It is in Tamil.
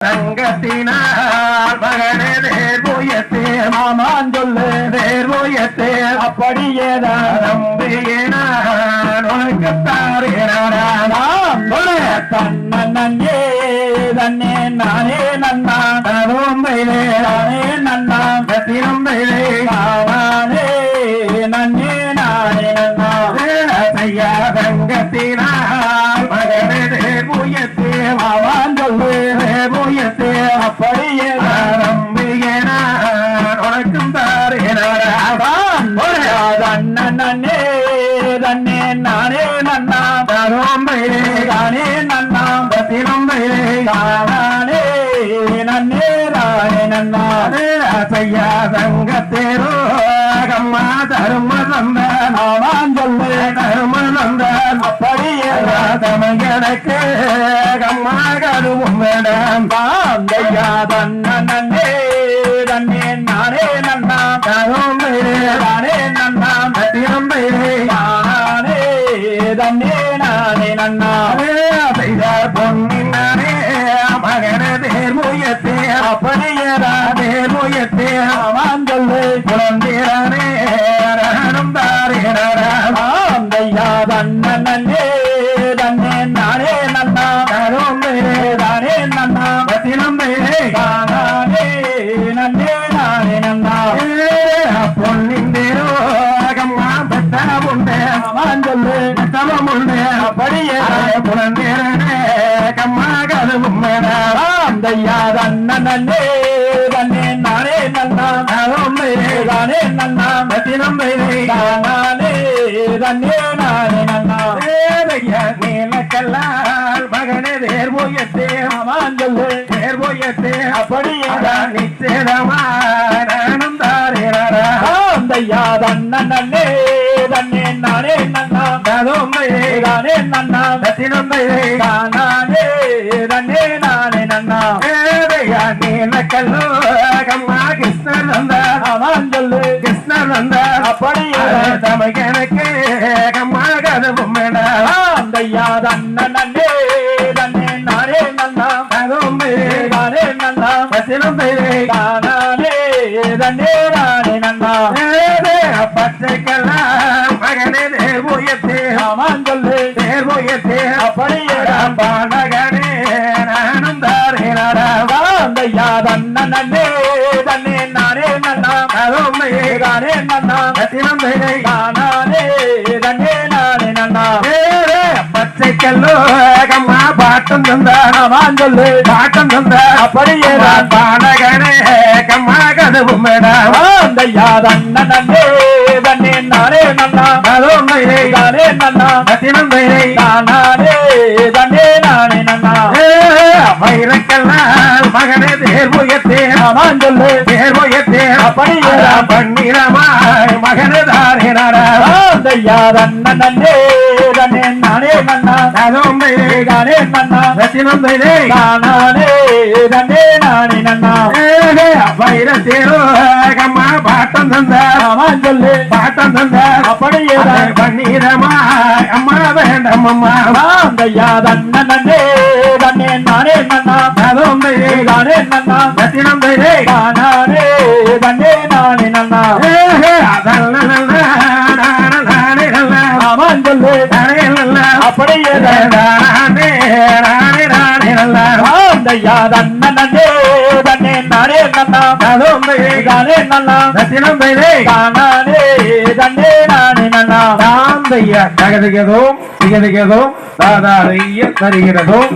தங்கத்தினால் மகனே நேர்முயத்தே ஆமான் சொல்லு நேர்முயத்தே அப்படியேதான் நம்பியினான் உனக்குத்தாரேனானா நாம் சொல்லு. தன்னே தன்னே நானே நன்னா. தனோம்பையிலே நானே நன்னா. கத்தினம்பையிலே நானே நன்னே நானே நன்னா. செய்யா நானே நன்னா தரும்பையே தானே நன்னா கத்தினம்பையிலே நானே நன்னே நானே நன்னா அசையா சங்கத்தேரோ அகம்மா தரும தந்தான் ஆமான் சொல்லு தரும தந்தான் அப்படியே தமிழனுக்கு கம்மா கருவும் வேடம் தாந்தையா தன்னே நானே செய்தார் பொன்னினானே மகன தேர்முயத்தே அப்படியேடா தேர்முயத்தே ஆமான் சொல்லு குழந்திரானே ராணும் புலந்தேரனே கம்மா கருவும் வேண்டாம் தாந்தையா தன்னே தன்னே நானே நன்னா நானே நன்னா கத்தினம்பையிலே நானே தன்னே நானே நன்னா நீலக்கல்லால் மகனே தேர்வோயத்தே ஆமான் சொல்லு. தேர்வோயத்தே அப்படியே நிச்சயமா நானும் தாரேனாரா தாந்தையா தன்னே தன்னே நானே நன்னா கதோம்பையே நானே நன்னா கத்தினம்பையிலே நானே தன்னே நானே நன்னா நீலக்கல்லோ கம்மா கிருஷ்ணர் வந்தார் ஆமான் சொல்லு கிருஷ்ணர் அப்படியே தமகனுக்கு கம்மா கதவும் வேண்டாம் தாந்தையா தன்னே தன்னே நானே நன்னா கதோம்பையே நானே நன்னா நானே தன்னே நானே நன்னா பச்சைக்கெல்லாம் மகனே உயர்த்தி ஆமான் சொல்லு தேர்வோயத்தே அப்படியே பாடகனே நானும் தாரேனாரா தாந்தையா தன்னே தன்னே நானே நன்னா கதோம்பையே நானே நன்னா கத்தினம்பையிலே நானே தன்னே நானே நன்னா பச்சைக்கல்லோ கம்மா பாட்டம் தந்தார் ஆமான் சொல்லு பாட்டம் தந்தார் அப்படியே பாடகனே கம்மா கதவும் நானே நன்னா கதோம்பையிலே நானே நன்னா கத்தினம்பையிலே நானே தன்னே நானே நன்னா வைரக்கல்லால் மகனே தேர்வுயத்தே ஆமான் சொல்லு. தேர்வுயத்தே அப்படியே பண்ணிரமாய் மகனே தாரேனாரா தாந்தையா தன்னே தன்னே நானே நன்னா கதோம்பையிலே நானே நன்னா கத்தினம்பையிலே நானே தன்னே நானே நன்னா வைரத்தேரோ கம்மா பாட்டம் தந்தார் ஆமான் சொல்லு பாட்டம் தந்தார் அப்படியே பண்ணிரமாய் அம்மா வேண்டாம் அம்மா தாந்தையா தன்னே தன்னே நானே நன்னா. கதோம்பையிலே நானே நன்னா. கத்தினம்பையிலே நானே தன்னே நானே நன்னா. சொல்லு. அப்படியே தன்னே நானே நன்னா நானே நன்னா நானே தன்னே நானே நன்னா தாந்தைய திகதுகதும் தாதாரைய தருகிறதும்.